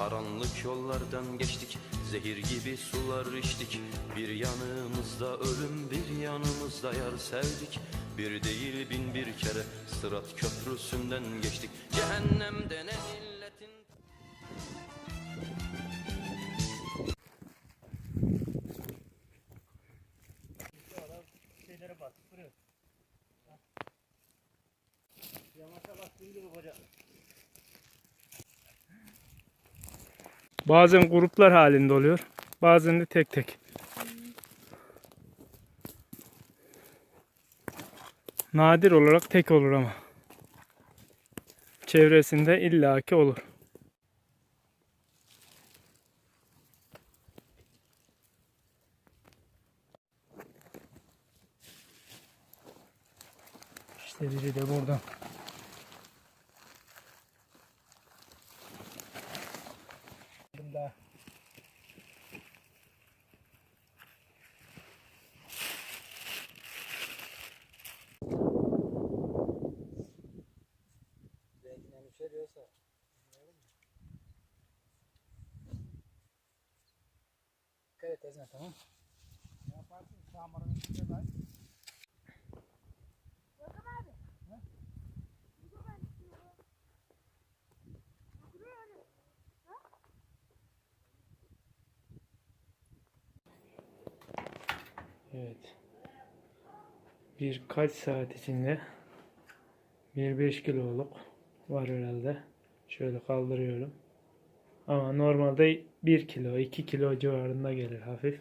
Karanlık yollardan geçtik Zehir gibi sular içtik Bir yanımızda ölüm bir yanımızda yar sevdik Bir değil bin bir kere Sırat köprüsünden geçtik Cehennemde ne milletin şeylere bak. Buraya. Yamaça bastığın gibi koca. Bazen gruplar halinde oluyor. Bazen de tek tek. Nadir olarak tek olur ama. Çevresinde illaki olur. İşte biri de buradan. Daha. Renginden yükseliyorsa. Dikkat et Ezme tamam. Ne yaparsın? Şamarın içinde var. Evet. Birkaç saat içinde bir 5 kiloluk var herhalde. Şöyle kaldırıyorum. Ama normalde 1 kilo 2 kilo civarında gelir hafif.